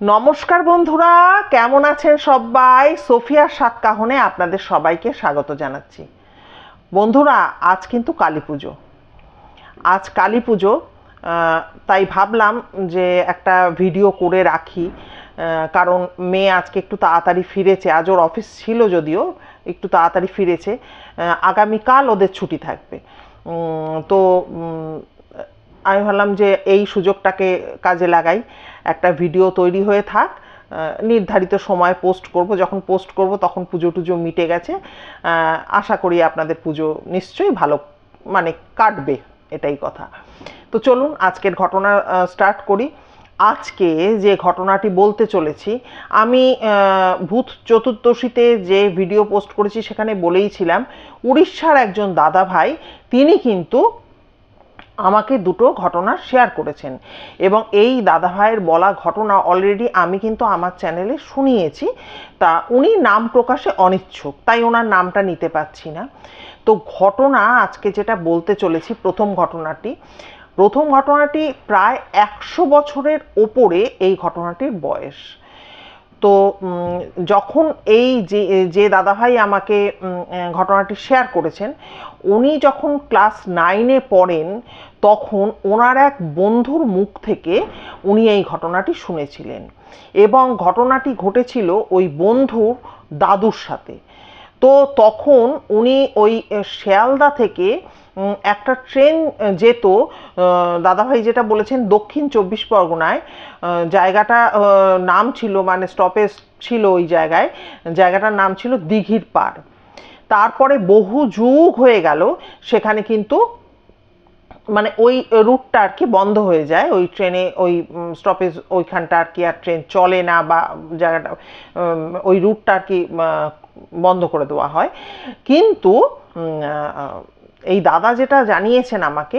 নমস্কার বন্ধুরা, কেমন আছেন সবাই? সোফিয়ার সাত কাহনে আপনাদের সবাইকে স্বাগত জানাচ্ছি। বন্ধুরা, আজ কিন্তু কালী পুজো। আজ কালী পুজো তাই ভাবলাম যে একটা ভিডিও করে রাখি কারণ মেয়ে আজকে একটু তাড়াতাড়ি ফিরেছে, আজ ওর অফিস ছিল যদিও একটু তাড়াতাড়ি ফিরেছে আগামীকাল ওদের ছুটি থাকবে। তো আমি ভাবলাম যে এই সুযোগটাকে কাজে লাগাই। একটা ভিডিও তৈরি হয়ে থাক নির্ধারিত সময় পোস্ট করব। যখন পোস্ট করব তখন পুজো টুজো মিটে গেছে। আশা করি আপনাদের পুজো নিশ্চয়ই ভালো মানে কাটবে, এটাই কথা। তো চলুন আজকের ঘটনা স্টার্ট করি। আজকে যে ঘটনাটি বলতে চলেছি, আমি ভূত চতুর্দশীতে যে ভিডিও পোস্ট করেছি সেখানে বলেইছিলাম, উড়িষ্যার একজন দাদা ভাই তিনি কিন্তু আমাকে দুটো ঘটনা শেয়ার করেছেন। এবং এই দাদাভাইয়ের বলা ঘটনা অলরেডি আমি কিন্তু আমার চ্যানেলে শুনিয়েছি। তা উনি নাম প্রকাশে অনিচ্ছুক, তাই ওনার নামটা নিতে পারছি না। তো ঘটনা আজকে যেটা বলতে চলেছি প্রথম ঘটনাটি প্রথম ঘটনাটি প্রায় একশো বছরের ওপরে এই ঘটনাটির বয়স। তো যখন এই যে যে দাদাভাই আমাকে ঘটনাটি শেয়ার করেছেন, উনি যখন ক্লাস নাইনে পড়েন তখন ওনার এক বন্ধুর মুখ থেকে উনি এই ঘটনাটি শুনেছিলেন এবং ঘটনাটি ঘটেছিল ওই বন্ধুর দাদুর সাথে। তো তখন উনি ওই শিয়ালদা থেকে একটা ট্রেন যেত দাদাভাই যেটা বলেছেন দক্ষিণ চব্বিশ পরগনায় জায়গাটা নাম ছিল মানে স্টপেজ ছিল ওই জায়গায়, জায়গাটার নাম ছিল দিঘির পাড়। তারপরে বহু যুগ হয়ে গেল, সেখানে কিন্তু মানে ওই রুটটা আর কি বন্ধ হয়ে যায়। ওই ট্রেনে, ওই স্টপেজ ওইখানটা আর কি আর ট্রেন চলে না বা জায়গাটা ওই রুটটা আর কি বন্ধ করে দেওয়া হয়। কিন্তু এই দাদা যেটা জানিয়েছেন আমাকে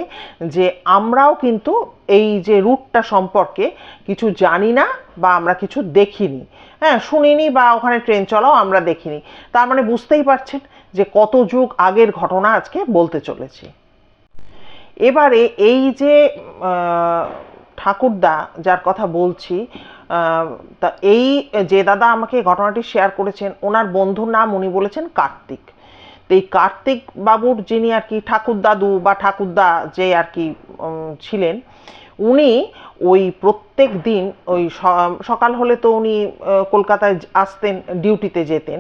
যে আমরাও কিন্তু এই যে রুটটা সম্পর্কে কিছু জানি না বা আমরা কিছু দেখিনি। হ্যাঁ শুনিনি বা ওখানে ট্রেন চলাও আমরা দেখিনি। তার মানে বুঝতেই পারছেন যে কত যুগ আগের ঘটনা আজকে বলতে চলেছি। এবারে এই যে ঠাকুরদা যার কথা বলছি তা এই যে দাদা আমাকে ঘটনাটি শেয়ার করেছেন, ওনার বন্ধুর নাম উনি বলেছেন কার্তিক। তো এই কার্তিক বাবুর যিনি আর কি ঠাকুর দাদু বা ঠাকুরদা যে আর কি ছিলেন, উনি ওই প্রত্যেক দিন ওই সকাল হলে তো উনি কলকাতায় আসতেন ডিউটিতে যেতেন।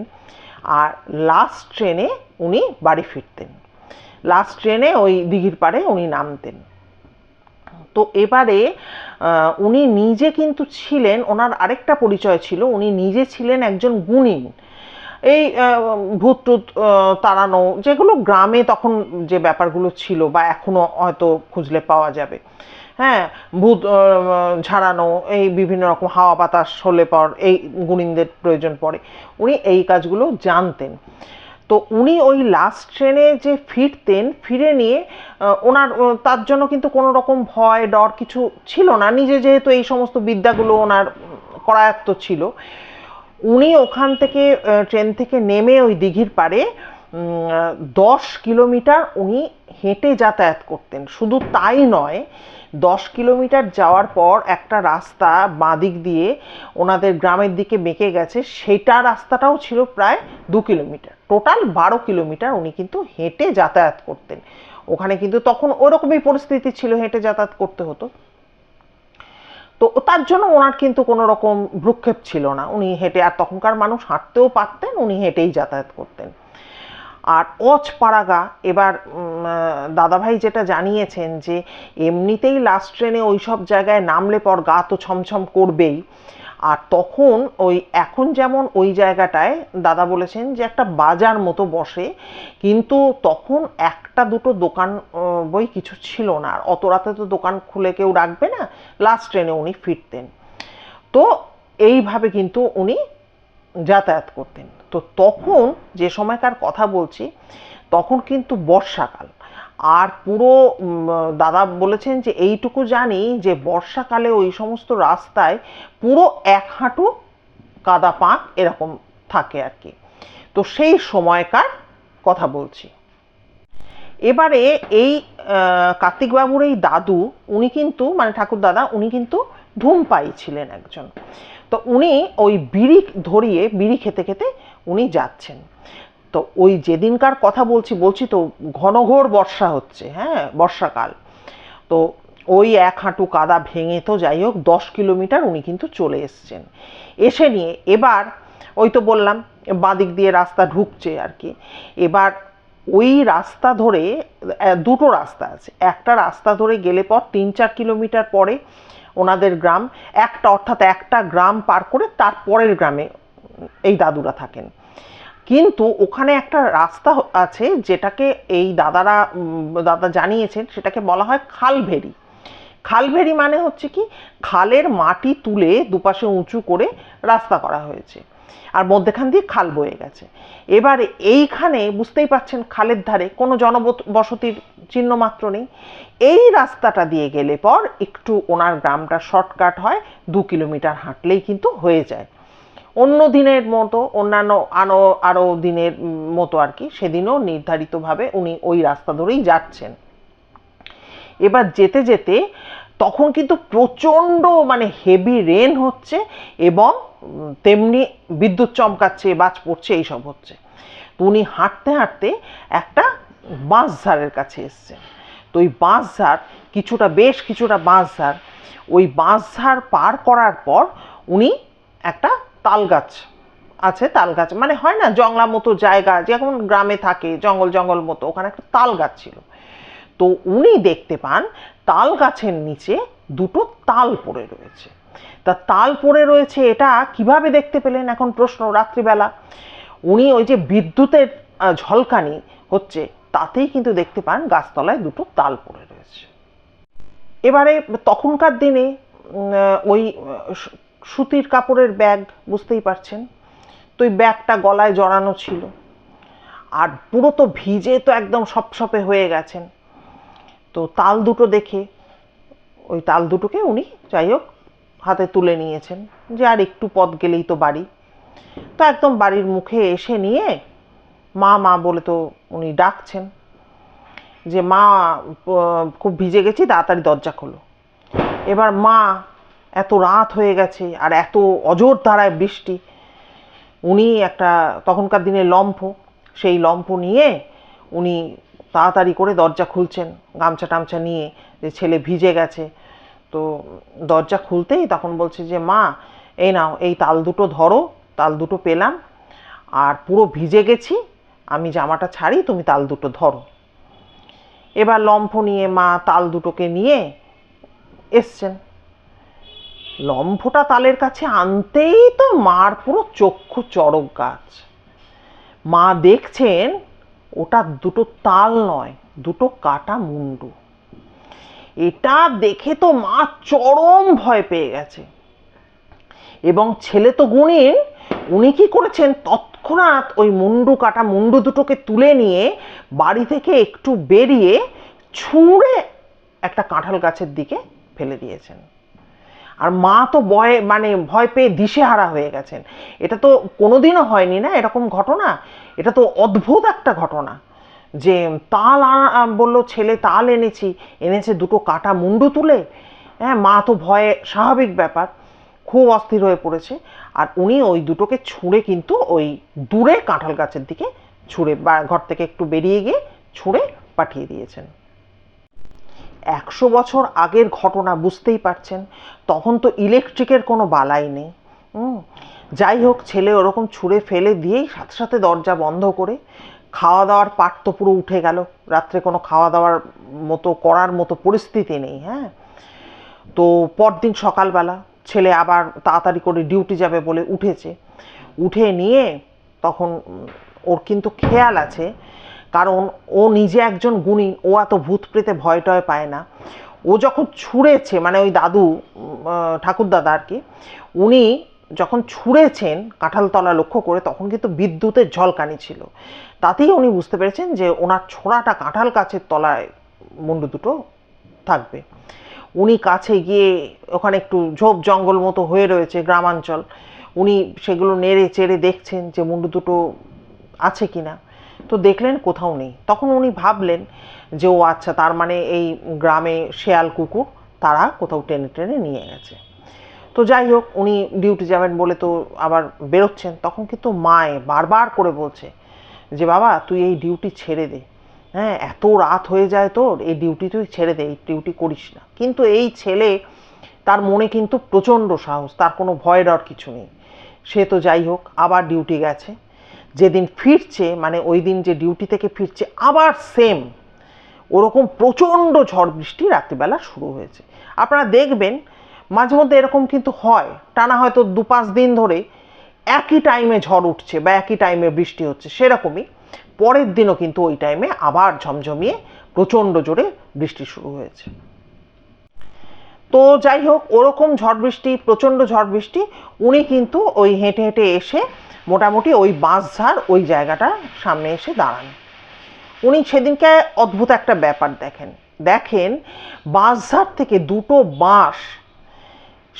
আর লাস্ট ট্রেনে উনি বাড়ি ফিরতেন। লাস্ট ট্রেনে ওই দিঘির পাড়ে উনি নামতেন। তো এবারে উনি নিজে কিন্তু ছিলেন, ওনার আরেকটা পরিচয় ছিল, উনি নিজে ছিলেন একজন গুণিন। এই ভূত তাড়ানো, যেগুলো গ্রামে তখন যে ব্যাপারগুলো ছিল বা এখনও হয়তো খুঁজলে পাওয়া যাবে। হ্যাঁ ভূত ঝাড়ানো, এই বিভিন্ন রকম হাওয়া বাতাস হলে পর এই গুণিনদের প্রয়োজন পড়ে। উনি এই কাজগুলো জানতেন। তো উনি ওই লাস্ট ট্রেনে যে ফিরতেন, ফিরে নিয়ে ওনার তার জন্য কিন্তু কোনো রকম ভয় ডর কিছু ছিল না। নিজে যেহেতু এই সমস্ত বিদ্যাগুলো ওনার করায়ত্ত ছিল। উনি ওখান থেকে ট্রেন থেকে নেমে ওই দিঘির পাড়ে দশ কিলোমিটার উনি হেঁটে যাতায়াত করতেন। শুধু তাই নয় দশ কিলোমিটার যাওয়ার পর একটা রাস্তা বাঁদিক দিয়ে ওনাদের গ্রামের দিকে বেঁকে গেছে, সেটা রাস্তাটাও ছিল প্রায় দু কিলোমিটার। টোটাল বারো কিলোমিটার উনি কিন্তু হেঁটে যাতায়াত করতেন। ওখানে কিন্তু তখন ওরকমই পরিস্থিতি ছিল, হেঁটে যাতায়াত করতে হতো। তো তার জন্য ওনার কিন্তু কোনো রকম ভ্রুক্ষেপ ছিল না। উনি হেঁটে, আর তখনকার মানুষ হাঁটতেও পারতেন, উনি হেঁটেই যাতায়াত করতেন। আর অচ পাড়াগা এবার দাদাভাই যেটা জানিয়েছেন যে এমনিতেই লাস্ট ট্রেনে ওই সব জায়গায় নামলে পর গা তো ছমছম করবেই। আর তখন ওই, এখন যেমন ওই জায়গাটায় দাদা বলেছেন যে একটা বাজার মতো বসে, কিন্তু তখন একটা দুটো দোকান বই কিছু ছিল না। আর অত রাতে তো দোকান খুলে কেউ রাখবে না লাস্ট ট্রেনে উনি ফিরতেন। তো এইভাবে কিন্তু উনি যাতায়াত করতেন। তো তখন যে সময়কার কথা বলছি, তখন কিন্তু বর্ষাকাল। আর পুরো দাদা বলেছেন যে এইটুকু জানি যে বর্ষাকালে ওই সমস্ত রাস্তায় পুরো এক হাঁটু কাদা পাঁক এরকম থাকে আর কি। তো সেই সময়কার কথা বলছি। এবারে এই কার্তিকবাবুর এই দাদু, উনি কিন্তু মানে ঠাকুর দাদা উনি কিন্তু ধূমপাই ছিলেন একজন। তো উনি ওই বিড়ি ধরিয়ে, বিড়ি খেতে খেতে উনি যাচ্ছেন। তো ওই যেদিনকার কথা বলছি বলছি তো ঘনঘোর বর্ষা হচ্ছে হ্যাঁ বর্ষাকাল। তো ওই এক হাঁটু কাদা ভেঙে তো যাই হোক, দশ কিলোমিটার উনি কিন্তু চলে এসছেন। এসে নিয়ে এবার, ওই তো বললাম, বাঁদিক দিয়ে রাস্তা ঢুকছে আর কি, এবার ওই রাস্তা ধরে দুটো রাস্তা আছে। একটা রাস্তা ধরে গেলে পর তিন চার কিলোমিটার পরে ওনাদের গ্রাম, একটা অর্থাৎ একটা গ্রাম পার করে তার পরের গ্রামে এই দাদুরা থাকেন। কিন্তু ওখানে একটা রাস্তা আছে যেটাকে এই দাদারা দাদা জানিয়েছেন, সেটাকে বলা হয় খালভেরি খালভেরি মানে হচ্ছে কি, খালের মাটি তুলে দুপাশে উঁচু করে রাস্তা করা হয়েছে। আর মধ্যেখান দিয়ে খাল বয়ে গেছে। এবারে এইখানে বুঝতেই পাচ্ছেন খালের ধারে কোনো জনবসতির চিহ্ন মাত্র নেই। এই রাস্তাটা দিয়ে গেলে পর একটু ওনার গ্রামটা শর্টকাট হয়, দু কিলোমিটার হাঁটলেই কিন্তু হয়ে যায়। অন্য দিনের মতো, অন্যান্য আরও আরও দিনের মতো আর কি, সেদিনও নির্ধারিতভাবে উনি ওই রাস্তা ধরেই যাচ্ছেন। এবার যেতে যেতে তখন কিন্তু প্রচণ্ড মানে হেভি রেন হচ্ছে এবং তেমনি বিদ্যুৎ চমকাচ্ছে, বাজ পড়ছে, এইসব হচ্ছে। তো উনি হাঁটতে হাঁটতে একটা বাঁশঝাড়ের কাছে এসছেন তো ওই বাঁশঝাড় কিছুটা, বেশ কিছুটা বাঁশঝাড় ওই বাঁশঝাড় পার করার পর উনি একটা তাল গাছ আছে, তাল গাছ মানে হয় না, জংলা মতো জায়গা, যেমন গ্রামে থাকে, জঙ্গল জঙ্গল মতো, ওখানে একটা তাল গাছ ছিল। তো উনি দেখতে পান, তাল গাছের নিচে দুটো তাল পড়ে রয়েছে। তা তাল পড়ে রয়েছে, এটা কীভাবে দেখতে পেলেন এখন প্রশ্ন রাত্রিবেলা? উনি ওই যে বিদ্যুতের ঝলকানি হচ্ছে, তাতেই কিন্তু দেখতে পান গাছতলায় দুটো তাল পড়ে রয়েছে। এবারে তখনকার দিনে ওই সুতির কাপড়ের ব্যাগ, বুঝতেই পারছেন? তো ওই ব্যাগটা গলায় জড়ানো ছিল। আর পুরো তো ভিজে তো একদম সপসপে হয়ে গেছেন। তো তাল দুটো দেখে, ওই তাল দুটোকে উনি যাই হোক হাতে তুলে নিয়েছেন যে আর একটু পথ গেলেই তো বাড়ি। তো একদম বাড়ির মুখে এসে নিয়ে মা মা বলে তো উনি ডাকছেন যে, মা খুব ভিজে গেছি, তাড়াতাড়ি দরজা খোলো। এবার মা এত রাত হয়ে গেছে আর এত অজোর ধারায় বৃষ্টি। উনি একটা তখনকার দিনে লম্ফ, সেই লম্ফ নিয়ে উনি তাড়াতাড়ি করে দরজা খুলছেন, গামছা টামছা নিয়ে যে ছেলে ভিজে গেছে। তো দরজা খুলতেই তখন বলছে যে, মা, এই নাও, এই তাল দুটো ধরো, তাল দুটো পেলাম, আর পুরো ভিজে গেছি, আমি জামাটা ছাড়ি, তুমি তাল দুটো ধরো। এবার লম্ফ নিয়ে মা তাল দুটোকে নিয়ে এসছেন। লম্ফটা তালের কাছে আনতেই তো মার পুরো চক্ষু চড়ক গাছ। মা দেখছেন, ওটা দুটো তাল নয়, দুটো কাটা মুন্ডু। এটা দেখে তো মা চরম ভয় পেয়ে গেছে। এবং ছেলে তো গুণীন উনি কি করেছেন? তৎক্ষণাৎ ওই মুন্ডু কাটা মুন্ডু দুটোকে তুলে নিয়ে বাড়ি থেকে একটু বেরিয়ে ছুঁড়ে একটা কাঁঠাল গাছের দিকে ফেলে দিয়েছেন। আর মা তো ভয়ে মানে ভয় পেয়ে দিশেহারা হয়ে গেছেন। এটা তো কোনোদিনও হয়নি না এরকম ঘটনা? এটা তো অদ্ভুত একটা ঘটনা। যে, তাল বলল, ছেলে, তাল এনেছি। এনেছে দুটো কাটা মুন্ডু তুলে। হ্যাঁ মা তো ভয়ে, স্বাভাবিক ব্যাপার, খুব অস্থির হয়ে পড়েছে। আর উনি ওই দুটোকে ছুঁড়ে কিন্তু ওই দূরে কাঁঠাল গাছের দিকে ছুঁড়ে, বা ঘর থেকে একটু বেরিয়ে গিয়ে ছুঁড়ে পাঠিয়ে দিয়েছেন। একশো বছর আগের ঘটনা বুঝতেই পারছেন, তখন তো ইলেকট্রিকের কোনো বালাই নেই। যাই হোক, ছেলে ওরকম ছুঁড়ে ফেলে দিয়েই সাথে সাথে দরজা বন্ধ করে খাওয়া দাওয়ার পাট তো পুরো উঠে গেল। রাত্রে কোনো খাওয়া দাওয়ার মতো, করার মতো পরিস্থিতি নেই হ্যাঁ? তো পরদিন সকালবেলা ছেলে আবার তাড়াতাড়ি করে ডিউটি যাবে বলে উঠেছে। উঠে নিয়ে তখন ওর কিন্তু খেয়াল আছে, কারণ ও নিজে একজন গুণী, ও এত ভূত প্রেতে ভয় টয় পায় না। ও যখন ছুঁড়েছে মানে ওই দাদু ঠাকুর দাদা আর কি, উনি যখন ছুঁড়েছেন কাঁঠালতলা লক্ষ্য করে, তখন কিন্তু বিদ্যুতের ঝলকানি ছিল। তাতেই উনি বুঝতে পেরেছেন যে ওনার ছোড়াটা কাঁঠাল গাছের তলায় মুন্ডু দুটো থাকবে। উনি কাছে গিয়ে ওখানে একটু ঝোপ জঙ্গল মতো হয়ে রয়েছে গ্রামাঞ্চল। উনি সেগুলো নেড়ে চেড়ে দেখছেন যে মুন্ডু দুটো আছে কি না তো দেখলেন কোথাও নেই। তখন উনি ভাবলেন যে, ও আচ্ছা তার মানে এই গ্রামে শেয়াল কুকুর তারা কোথাও টেনে টেনে নিয়ে গেছে। তো যাই হোক উনি ডিউটি যাবেন বলে তো আবার বেরোচ্ছেন, তখন কিন্তু মায়ে বারবার করে বলছে যে, বাবা, তুই এই ডিউটি ছেড়ে দে। হ্যাঁ এত রাত হয়ে যায় তোর, এই ডিউটি তুই ছেড়ে দে, এই ডিউটি করিস না। কিন্তু এই ছেলে, তার মনে কিন্তু প্রচণ্ড সাহস, তার কোনো ভয় ডর কিছু নেই। সে তো যাই হোক আবার ডিউটি গেছে। যেদিন ফিরছে মানে ওই দিন যে ডিউটি থেকে ফিরছে, আবার সেম ওরকম প্রচণ্ড ঝড় বৃষ্টি রাত্রিবেলা শুরু হয়েছে। আপনারা দেখবেন মাঝে মধ্যে এরকম কিন্তু হয়। টানা হয়তো দু পাঁচ দিন ধরে একই টাইমে ঝড় উঠছে বা একই টাইমে বৃষ্টি হচ্ছে, সেরকমই পরের দিনও কিন্তু ওই টাইমে আবার ঝমঝমিয়ে প্রচণ্ড জোরে বৃষ্টি শুরু হয়েছে। তো যাই হোক, ওরকম ঝড় বৃষ্টি, প্রচণ্ড ঝড় বৃষ্টি, উনি কিন্তু ওই হেঁটে হেঁটে এসে মোটামুটি ওই বাঁশঝাড় ওই জায়গাটার সামনে এসে দাঁড়ান। উনি সেদিনকে অদ্ভুত একটা ব্যাপার দেখেন। দেখেন বাঁশঝাড় থেকে দুটো বাঁশ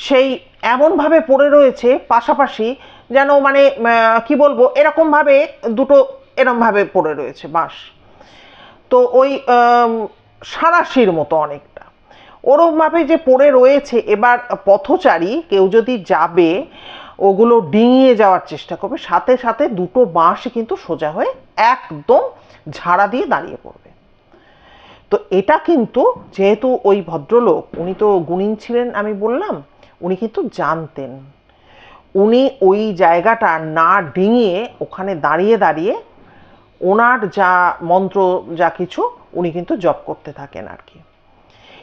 সেই এমনভাবে পড়ে রয়েছে পাশাপাশি যেন মানে কি বলব, এরকমভাবে দুটো এরমভাবে পড়ে রয়েছে বাঁশ। তো ওই সাঁড়াশির মতো অনেকটা। ওরমভাবে যে পড়ে রয়েছে, এবার পথচারী কেউ যদি যাবে, ওগুলো ডিঙিয়ে যাওয়ার চেষ্টা করবে, সাথে সাথে দুটো বাঁশ কিন্তু সোজা হয়ে একদম ঝাড়া দিয়ে দাঁড়িয়ে পড়বে। তো এটা কিন্তু যেহেতু ওই ভদ্রলোক, উনি তো গুণিন ছিলেন আমি বললাম উনি কিন্তু জানতেন। উনি ওই জায়গাটা না ডিঙিয়ে ওখানে দাঁড়িয়ে দাঁড়িয়ে ওনার যা মন্ত্র, যা কিছু উনি কিন্তু জপ করতে থাকেন আর কি।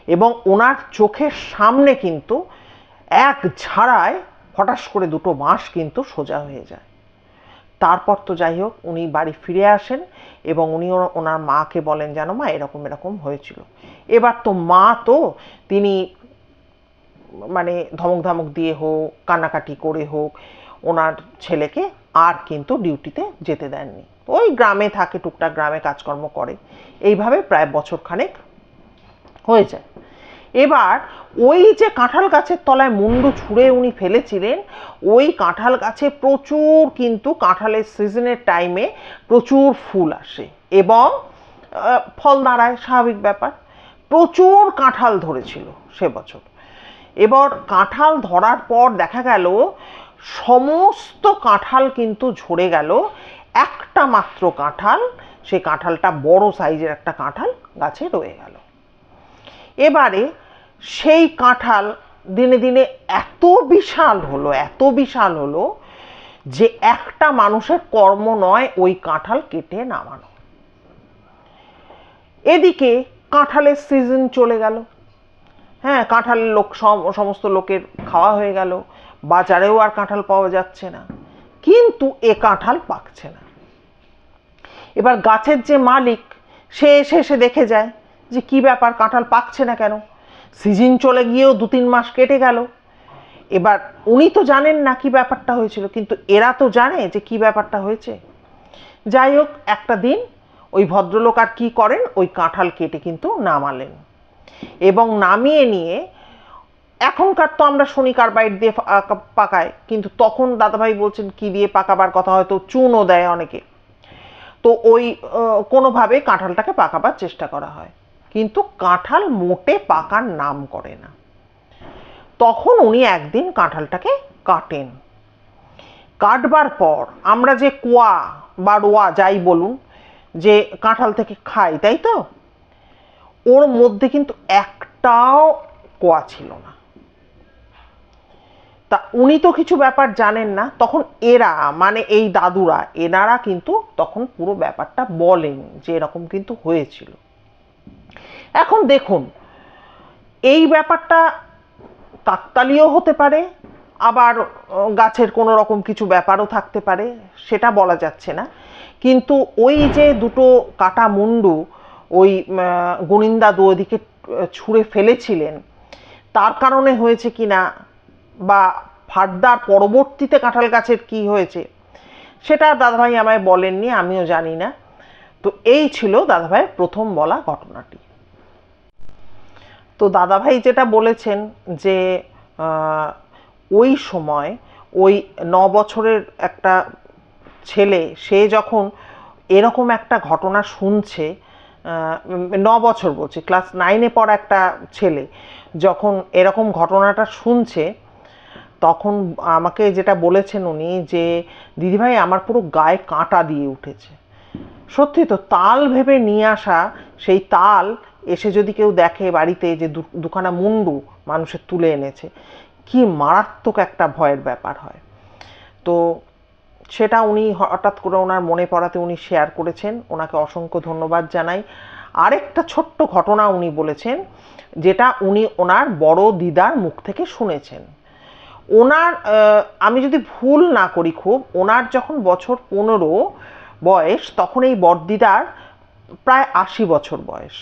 এবং ওনার চোখের সামনে কিন্তু এক ঝাড়ায় হঠাৎ করে দুটো বাঁশ কিন্তু সোজা হয়ে যায়। তারপর তো যাই হোক, উনি বাড়ি ফিরে আসেন এবং উনি ওনার মাকে বলেন, জানো মা, এরকম এরকম হয়েছিল। এবার তো মা তো তিনি মানে ধমক ধমক দিয়ে হোক, কান্নাকাটি করে হোক, ওনার ছেলেকে আর কিন্তু ডিউটিতে যেতে দেননি। ওই গ্রামে থাকে, টুকটাক গ্রামে কাজকর্ম করে। এইভাবে প্রায় বছর খানেক হয়ে যায় এবার ওই যে কাঁঠাল গাছের তলায় মুন্ডু ছুঁড়ে উনি ফেলেছিলেন, ওই কাঁঠাল গাছে প্রচুর কিন্তু কাঁঠালের সিজনের টাইমে প্রচুর ফুল আসে এবং ফল দাঁড়ায়, স্বাভাবিক ব্যাপার। প্রচুর কাঁঠাল ধরেছিল সে বছর। এবার কাঁঠাল ধরার পর দেখা গেল, সমস্ত কাঁঠাল কিন্তু ঝরে গেল। একটা মাত্র কাঁঠাল, সেই কাঁঠালটা বড় সাইজের একটা কাঁঠাল গাছে রয়ে গেল। এবারে সেই কাঁঠাল দিনে দিনে এত বিশাল হলো, এত বিশাল হলো যে একটা মানুষের কর্ম নয় ওই কাঁঠাল কেটে নামানো। এদিকে কাঁঠালের সিজন চলে গেল। হ্যাঁ কাঁঠাল লোক, সম- সমস্ত লোকের খাওয়া হয়ে গেল। বাজারেও আর কাঁঠাল পাওয়া যাচ্ছে না। কিন্তু এ কাঁঠাল পাকছে না। এবার গাছের যে মালিক, সে এসে এসে দেখে যায় যে কি ব্যাপার, কাঁঠাল পাকছে না কেন? সিজন চলে গিয়েও দু তিন মাস কেটে গেল। এবার উনি তো জানেন না কি ব্যাপারটা হয়েছিল, কিন্তু এরা তো জানে যে কি ব্যাপারটা হয়েছে। যাই হোক, একটা দিন ওই ভদ্রলোক আর কি করেন, ওই কাঁঠাল কেটে কিন্তু নামালেন। এবং নামিয়ে নিয়ে, এখনকার তো আমরা শুনি কার্বাইড দিয়ে পাকায়, কিন্তু তখন দাদাভাই বলছেন, কি দিয়ে পাকাবার কথা? হয়তো চুনও দেয় অনেকে। তো ওই কোনোভাবে কাঁঠালটাকে পাকাবার চেষ্টা করা হয়। কিন্তু কাঁঠাল মোটে পাকার নাম করে না। তখন উনি একদিন কাঁঠালটাকে কাটেন। কাটবার পর আমরা যে কোয়া বা রোয়া যাই বলুন, যে কাঁঠাল থেকে খাই, তাই তো? ওর মধ্যে কিন্তু একটাও কোয়া ছিল না। তা উনি তো কিছু ব্যাপার জানেন না, তখন এরা মানে এই দাদুরা, এনারা কিন্তু তখন পুরো ব্যাপারটা বলেন যে এরকম কিন্তু হয়েছিল। এখন দেখুন, এই ব্যাপারটা কাকতালীয় হতে পারে, আবার গাছের কোনো রকম কিছু ব্যাপারও থাকতে পারে, সেটা বলা যাচ্ছে না। কিন্তু ওই যে দুটো কাটা মুন্ডু ওই আহ, গুনিন্দা দু ওদিকে ছুঁড়ে ফেলেছিলেন। তার কারণে হয়েছে কি না? বা ফার্দার পরবর্তীতে কাঁঠাল গাছের কি হয়েছে? সেটা দাদাভাই আমায় বলেননি আমিও জানি না। তো এই ছিল দাদাভাইয়ের প্রথম বলা ঘটনাটি। তো দাদাভাই যেটা বলেছেন যে ওই সময় ওই ন বছরের একটা ছেলে সে যখন এরকম একটা ঘটনা শুনছে ন বছর বলছি ক্লাস নাইনে পড়া একটা ছেলে, যখন এরকম ঘটনাটা শুনছে, তখন আমাকে যেটা বলেছেন উনি যে, দিদিভাই, আমার পুরো গায়ে কাঁটা দিয়ে উঠেছে। সত্যি তো, তাল ভেবে নিয়ে আসা সেই তাল এসে যদি কেউ দেখে বাড়িতে যে দুখানা মুন্ডু মানুষের তুলে এনেছে, কি মারাত্মক একটা ভয়ের ব্যাপার হয়। তো সেটা উনি হঠাৎ করে ওনার মনে পড়াতে উনি শেয়ার করেছেন। ওনাকে অসংখ্য ধন্যবাদ জানাই। আরেকটা ছোট্ট ঘটনা উনি বলেছেন, যেটা উনি ওনার বড় দিদার মুখ থেকে শুনেছেন। ওনার আমি যদি ভুল না করি খুব, ওনার যখন বছর পনেরো বয়স, তখন এই বড়দিদার প্রায় আশি বছর বয়স।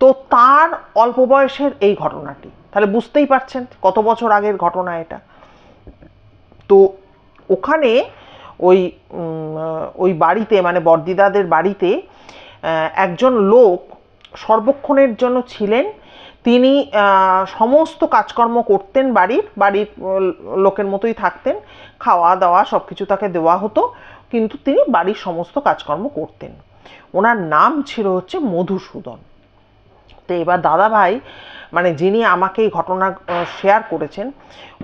তো তার অল্প বয়সের এই ঘটনাটি, তাহলে বুঝতেই পারছেন কত বছর আগের ঘটনা এটা। তো ওখানে ওই ওই বাড়িতে মানে বর্দিদাদের বাড়িতে একজন লোক সর্বক্ষণের জন্য ছিলেন। তিনি সমস্ত কাজকর্ম করতেন বাড়ির বাড়ির লোকের মতোই থাকতেন। খাওয়া দাওয়া সব কিছু তাকে দেওয়া হতো, কিন্তু তিনি বাড়ির সমস্ত কাজকর্ম করতেন। ওনার নাম ছিল হচ্ছে মধুসূদন। তো এবার দাদাভাই মানে যিনি আমাকে এই ঘটনা শেয়ার করেছেন,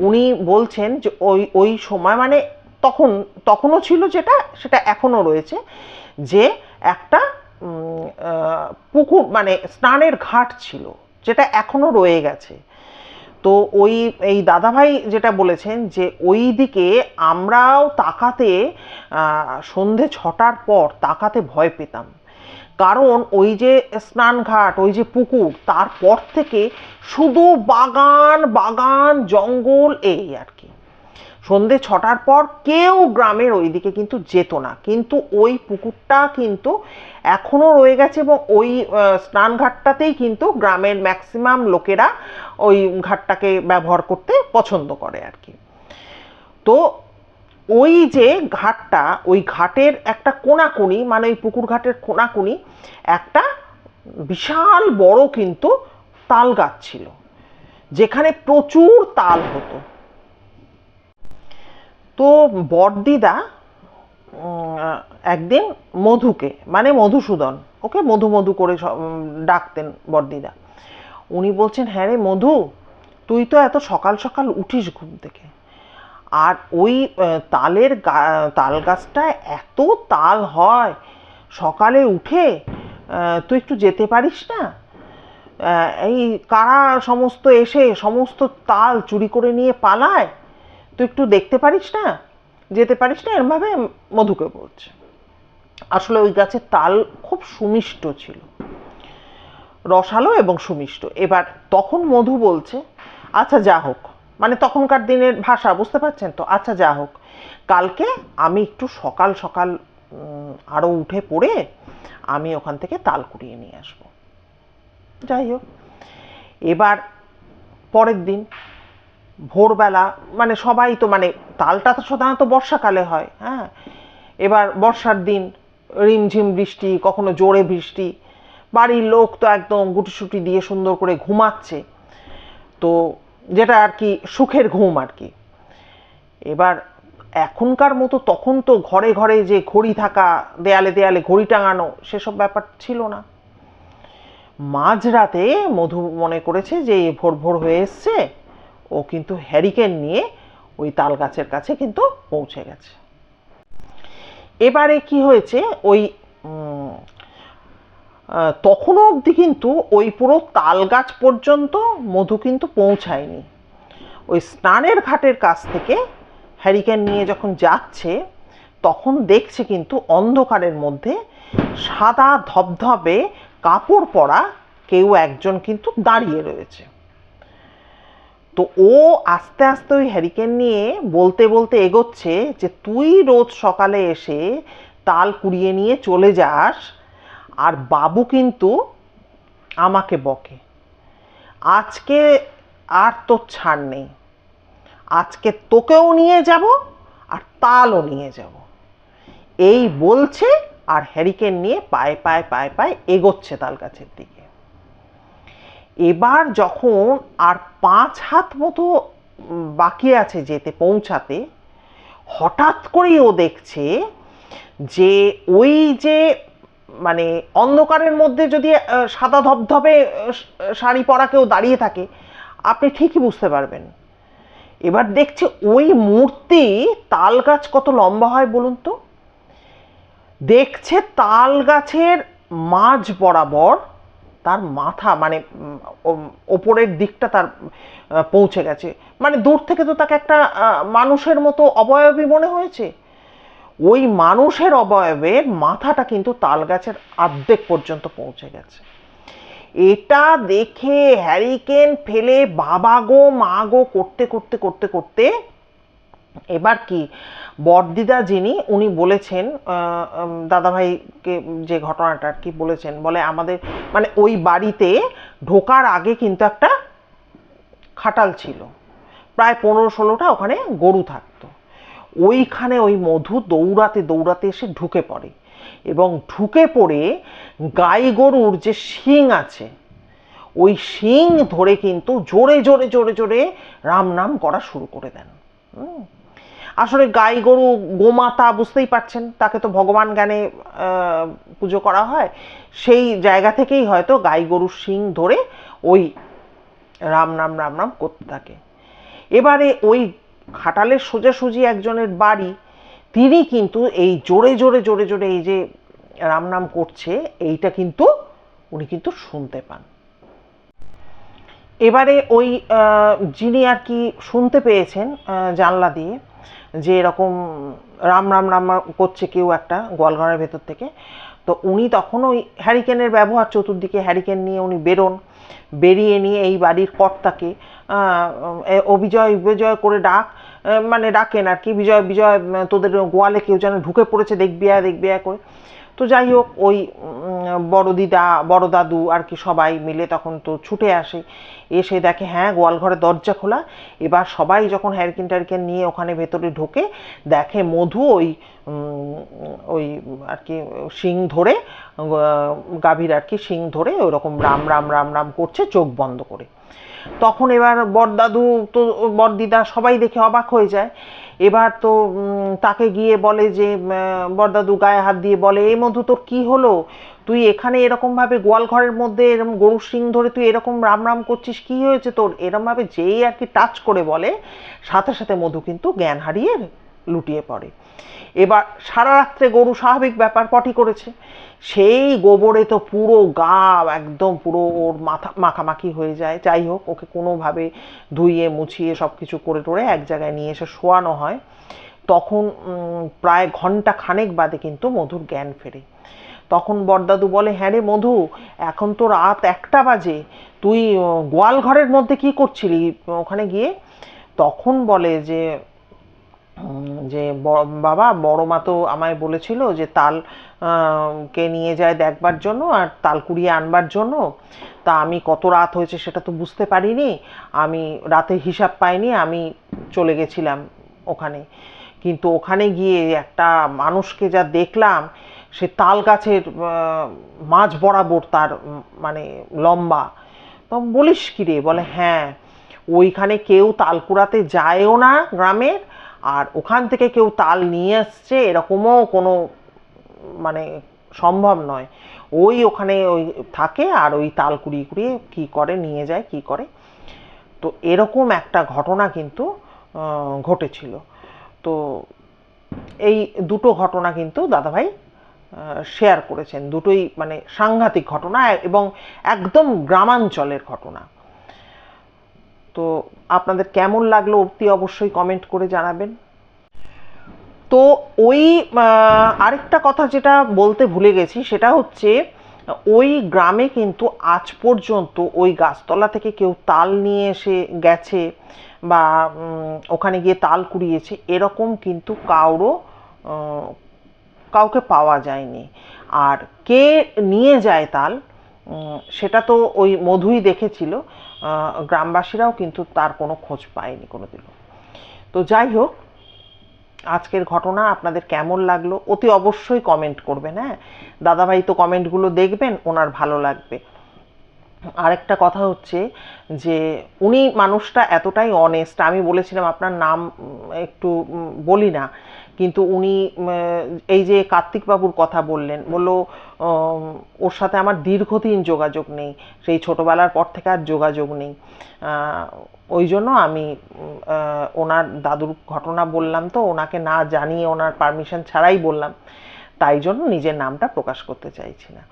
উনি বলছেন যে ওই ওই সময় মানে তখন, তখনও ছিল যেটা, সেটা এখনও রয়েছে যে একটা পুকুর মানে স্নানের ঘাট ছিল, যেটা এখনও রয়ে গেছে। তো ওই, এই দাদাভাই যেটা বলেছেন যে ওই দিকে আমরাও তাকাতে সন্ধে ছটার পর তাকাতে ভয় পেতাম। কারণ ওই যে স্নানঘাট ওই যে পুকুর, তারপর থেকে শুধু বাগান বাগান, জঙ্গল, এই আর কি। সন্ধে ছটার পর কেউ গ্রামের ওইদিকে কিন্তু যেত না। কিন্তু ওই পুকুরটা কিন্তু এখনও রয়ে গেছে এবং ওই স্নানঘাটটাতেই কিন্তু গ্রামের ম্যাক্সিমাম লোকেরা ওই ঘাটটাকে ব্যবহার করতে পছন্দ করে আর কি। তো ওই যে ঘাটটা, ওই ঘাটের একটা কোনাকুনি মানে ওই পুকুর ঘাটের কোনাকুনি, একটা বিশাল বড় কিন্তু তাল গাছ ছিল, যেখানে প্রচুর তাল হতো। তো বড়দিদা একদিন মধুকে মানে মধুসূদন, ওকে মধু মধু করে ডাকতেন বড়দিদা উনি বলছেন হ্যাঁ রে মধু, তুই তো এত সকাল সকাল উঠিস ঘুম থেকে। আর ওই তালের গা- তাল গাছটায় এত তাল হয়, সকালে উঠে তুই একটু যেতে পারিস না? এই কারা সমস্ত এসে সমস্ত তাল চুরি করে নিয়ে পালায় তুই একটু দেখতে পারিস না? যেতে পারিস না? এরমভাবে মধুকে বলছে। আসলে ওই গাছের তাল খুব সুমিষ্ট ছিল। রসালো এবং সুমিষ্ট। এবার তখন মধু বলছে আচ্ছা যা হোক। মানে তখনকার দিনের ভাষা বুঝতে পারছেন তো? আচ্ছা যা হোক। কালকে আমি একটু সকাল সকাল উম, আরও উঠে পড়ে আমি ওখান থেকে তাল কুড়িয়ে নিয়ে আসব। যাই হোক। এবার পরের দিন ভোরবেলা মানে সবাই তো মানে তালটা তো সাধারণত বর্ষাকালে হয় হ্যাঁ? এবার বর্ষার দিন রিমঝিম বৃষ্টি, কখনো জোরে বৃষ্টি, বাড়ির লোক তো একদম গুটিসুটি দিয়ে সুন্দর করে ঘুমাচ্ছে। তো যেটা আর কি সুখের ঘুম আর কি। এবার এখনকার মতো তখন তো ঘরে ঘরে যে ঘড়ি থাকা, দেয়ালে দেয়ালে ঘড়ি টাঙানো, সেসব ব্যাপার ছিল না। মাঝরাতে মধু মনে করেছে যে ভোর ভোর হয়ে এসছে ও কিন্তু হ্যারিকেন নিয়ে ওই তাল গাছের কাছে কিন্তু পৌঁছে গেছে। এবারে কি হয়েছে? ওই তখনও অবধি কিন্তু ওই পুরো তাল গাছ পর্যন্ত মধু কিন্তু পৌঁছায়নি। ওই স্নানের ঘাটের কাছ থেকে হ্যারিকেন নিয়ে যখন যাচ্ছে, তখন দেখছে কিন্তু অন্ধকারের মধ্যে সাদা ধবধবে কাপড় পরা কেউ একজন কিন্তু দাঁড়িয়ে রয়েছে। তো ও আস্তে আস্তে ওই হ্যারিকেন নিয়ে বলতে বলতে এগোচ্ছে যে, তুই রোজ সকালে এসে তাল কুড়িয়ে নিয়ে চলে যাস আর বাবু কিন্তু আমাকে বকে। আজকে আর তোর ছাড় নেই। আজকে তোকেও নিয়ে যাব আর তালও নিয়ে যাব। এই বলছে আর হ্যারিকেন নিয়ে পায়ে পায়ে পায়ে পায়ে এগোচ্ছে তাল গাছের দিকে। এবার যখন আর পাঁচ হাত মতো বাকি আছে যেতে পৌঁছাতে, হঠাৎ করেই ও দেখছে যে ওই যে মানে অন্ধকারের মধ্যে যদি সাদা ধবধবে শাড়ি পরা কেউ দাঁড়িয়ে থাকে, আপনি ঠিকই বুঝতে পারবেন। এবার দেখছে ওই মূর্তি তাল গাছ কত লম্বা হয় বলুন তো? দেখছে তাল গাছের মাঝ বরাবর তার মাথা মানে ওপরের দিকটা তার পৌঁছে গেছে। মানে দূর থেকে তো তাকে একটা মানুষের মতো অবয়বই মনে হয়েছে। ওই মানুষের অবয়বের মাথাটা কিন্তু তাল গাছের অর্ধেক পর্যন্ত পৌঁছে গেছে। এটা দেখে হ্যারিকেন ফেলে বাবা গো, মা গো করতে করতে করতে করতে এবার কি? বর্দিদা যিনি, উনি বলেছেন দাদাভাইকে যে ঘটনাটা আর কি বলেছেন, বলে আমাদের মানে ওই বাড়িতে ঢোকার আগে কিন্তু একটা খাটাল ছিল। প্রায় পনেরো ষোলোটা ওখানে গরু থাকতো। ওইখানে ওই মধু দৌড়াতে দৌড়াতে এসে ঢুকে পড়ে। এবং ঢুকে পড়ে গাই গরুর যে শিং আছে, ওই শিং ধরে কিন্তু জোরে জোরে জোরে জোরে রাম নাম করা শুরু করে দেন। হুম। আসলে গাই গরু, গোমাতা বুঝতেই পারছেন, তাকে তো ভগবান জ্ঞানে পুজো করা হয়। সেই জায়গা থেকেই হয়তো গাই গরুর শিং ধরে ওই রাম নাম রাম নাম করতে থাকে। এবারে ওই খাটালের সোজাসুজি একজনের বাড়ি, তিনি কিন্তু এই জোরে জোরে জোরে জোরে এই যে রাম নাম করছে, এইটা কিন্তু উনি কিন্তু শুনতে পান। এবারে ওই যিনি আর কি শুনতে পেয়েছেন জানলা দিয়ে যে এরকম রাম রাম রাম করছে কেউ একটা গোয়ালঘরের ভেতর থেকে। তো উনি তখন ওই হ্যারিকেনের ব্যবহার, চতুর্দিকে হ্যারিকেন নিয়ে উনি বেরোন। বেরিয়ে নিয়ে এই বাড়ির কর্তাকে অভিজয় বিজয় করে ডাক মানে ডাকেন আর কি। বিজয় বিজয়, তোদের গোয়ালে কেউ যেন ঢুকে পড়েছে, দেখবি আয় দেখবি আয় করে। তো যাই হোক, ওই বড় দিদা, বড় দাদু আর কি সবাই মিলে তখন তো ছুটে আসে। এসে দেখে হ্যাঁ গোয়ালঘরের দরজা খোলা। এবার সবাই যখন হ্যারিকেন ট্যারিকেন নিয়ে ওখানে ভেতরে ঢোকে, দেখে মধু ওই ওই আর কি, শিং ধরে গাভীর আর কি শিং ধরে ওই রকম রাম রাম রাম রাম করছে, চোখ বন্ধ করে। তখন এবার বড়দাদু তো বড়দিদা সবাই দেখে অবাক হয়ে যায়। এবার তো তাকে গিয়ে বলে যে উম, বড়দাদু গায়ে হাত দিয়ে বলে এই মধু তোর কি হলো? তুই এখানে এরকম ভাবে গোয়াল ঘরের মধ্যে এরকম গরুর শিং ধরে তুই এরকম রাম রাম করছিস কি হয়েছে তোর? এরম ভাবে যেই আর কি টাচ করে বলে সাথে সাথে মধু কিন্তু জ্ঞান হারিয়ে লুটিয়ে পড়ে। এবার সারা রাত্রে গরু স্বাভাবিক ব্যাপার পটি করেছে। সেই গোবরে তো পুরো গা একদম পুরো ওর মাথা, মাখামাখি হয়ে যায়। যাই হোক, ওকে কোনোভাবে ধুইয়ে, মুছিয়ে সব কিছু করে টোরে এক জায়গায় নিয়ে এসে শোয়ানো হয়। তখন প্রায় ঘণ্টা খানেক বাদে কিন্তু মধুর জ্ঞান ফেরে। তখন বড়দাদু বলে হ্যাঁ রে মধু, এখন তো রাত একটা বাজে। তুই গোয়াল ঘরের মধ্যে কি করছিলি? ওখানে গিয়ে? তখন বলে যে যে বাবা, বড় মা তো আমায় বলেছিল যে তাল কে নিয়ে যায় দেখবার জন্য আর তাল কুড়িয়ে আনবার জন্য। তা আমি কত রাত হয়েছে সেটা তো বুঝতে পারিনি। আমি রাতের হিসাব পাইনি, আমি চলে গেছিলাম ওখানে। কিন্তু ওখানে গিয়ে একটা মানুষকে যা দেখলাম, সে তাল গাছের মাঝ বরাবর তার মানে লম্বা। তো বলিস কি রে? বলে হ্যাঁ ওইখানে কেউ তাল কুড়াতে যায়ও না গ্রামের আর ওখান থেকে কেউ তাল নিয়ে আসছে এরকমও কোনো মানে সম্ভব নয়। ওই ওখানে ওই থাকে আর ওই তাল কুড়িয়ে কুড়িয়ে কী করে, নিয়ে যায়, কি করে। তো এরকম একটা ঘটনা কিন্তু ঘটেছিল। তো এই দুটো ঘটনা কিন্তু দাদাভাই শেয়ার করেছেন। দুটোই মানে সাংঘাতিক ঘটনা এবং একদম গ্রামাঞ্চলের ঘটনা। তো আপনাদের কেমন লাগল অতি অবশ্যই কমেন্ট করে জানাবেন। তো ওই আরেকটা কথা যেটা বলতে ভুলে গেছি, সেটা হচ্ছে ওই গ্রামে কিন্তু আজ পর্যন্ত ওই গাছতলা থেকে কেউ তাল নিয়ে এসে গেছে বা ওখানে গিয়ে তাল কুড়িয়েছে, এরকম কিন্তু কারও কাউকে পাওয়া যায়নি। আর কে নিয়ে যায় তাল সেটা তো ওই মধুই দেখেছিল। গ্রামবাসীরাও কিন্তু তার কোনো খোঁজ পায়নি কোনোদিনও। তো যাই হোক, আজকের ঘটনা আপনাদের কেমন লাগল অতি অবশ্যই কমেন্ট করবেন হ্যাঁ? দাদাভাই তো কমেন্টগুলো দেখবেন, ওনার ভালো লাগবে। আরেকটা কথা হচ্ছে যে উনি মানুষটা এতটাই অনেস্ট আমি বলেছিলাম আপনার নাম একটু বলি না, কিন্তু উনি এই যে কার্তিক বাবুর কথা বললেন, বলল ওর সাথে আমার দীর্ঘদিন যোগাযোগ নেই, সেই ছোটবেলার পর থেকে আর যোগাযোগ নেই। ওই জন্য আমি ওনার দাদুর ঘটনা বললাম তো, ওনাকে না জানিয়ে ওনার পারমিশন ছাড়াই বললাম, তাই জন্য নিজের নামটা প্রকাশ করতে চাইছি না।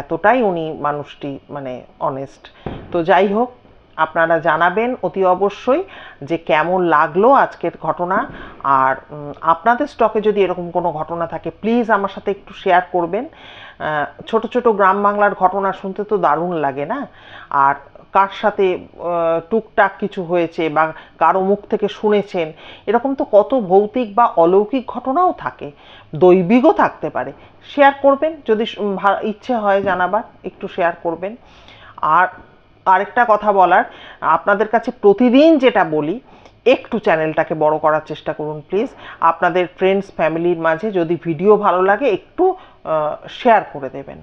এতটাই উনি মানুষটি মানে অনেস্ট তো যাই হোক, আপনারা জানাবেন অতি অবশ্যই যে কেমন লাগল আজকের ঘটনা। আর আপনাদের স্টকে যদি এরকম কোনো ঘটনা থাকে প্লিজ আমার সাথে একটু শেয়ার করবেন। ছোট ছোট গ্রাম বাংলার ঘটনা শুনতে তো দারুণ লাগে না? আর কার সাথে টুকটাক কিছু হয়েছে বা কারও মুখ থেকে শুনেছেন, এরকম তো কত ভৌতিক বা অলৌকিক ঘটনাও থাকে, দৈবিকও থাকতে পারে। শেয়ার করবেন, যদি ইচ্ছে হয় জানাবার, একটু শেয়ার করবেন। আর আরেকটা কথা বলার, আপনাদের কাছে প্রতিদিন যেটা বলি, একটু চ্যানেলটাকে বড় করার চেষ্টা করুন প্লিজ আপনাদের ফ্রেন্ডস ফ্যামিলির মাঝে যদি ভিডিও ভালো লাগে, একটু শেয়ার করে দেবেন।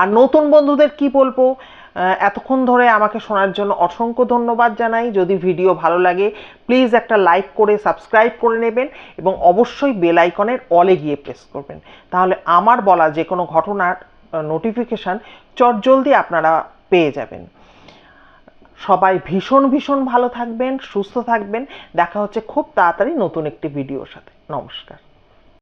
আর নতুন বন্ধুদের কি বলব এতক্ষণ ধরে আমাকে শোনার জন্য অসংখ্য ধন্যবাদ জানাই। যদি ভিডিও ভালো লাগে প্লিজ একটা লাইক করে সাবস্ক্রাইব করে নেবেন এবং অবশ্যই বেল আইকনের অলে গিয়ে প্রেস করবেন। তাহলে আমার বলা যে কোনো ঘটনার নোটিফিকেশান চটজলদি আপনারা পেয়ে যাবেন। সবাই ভীষণ ভীষণ ভালো থাকবেন, সুস্থ থাকবেন। দেখা হচ্ছে খুব তাড়াতাড়ি নতুন একটি ভিডিওর সাথে। নমস্কার।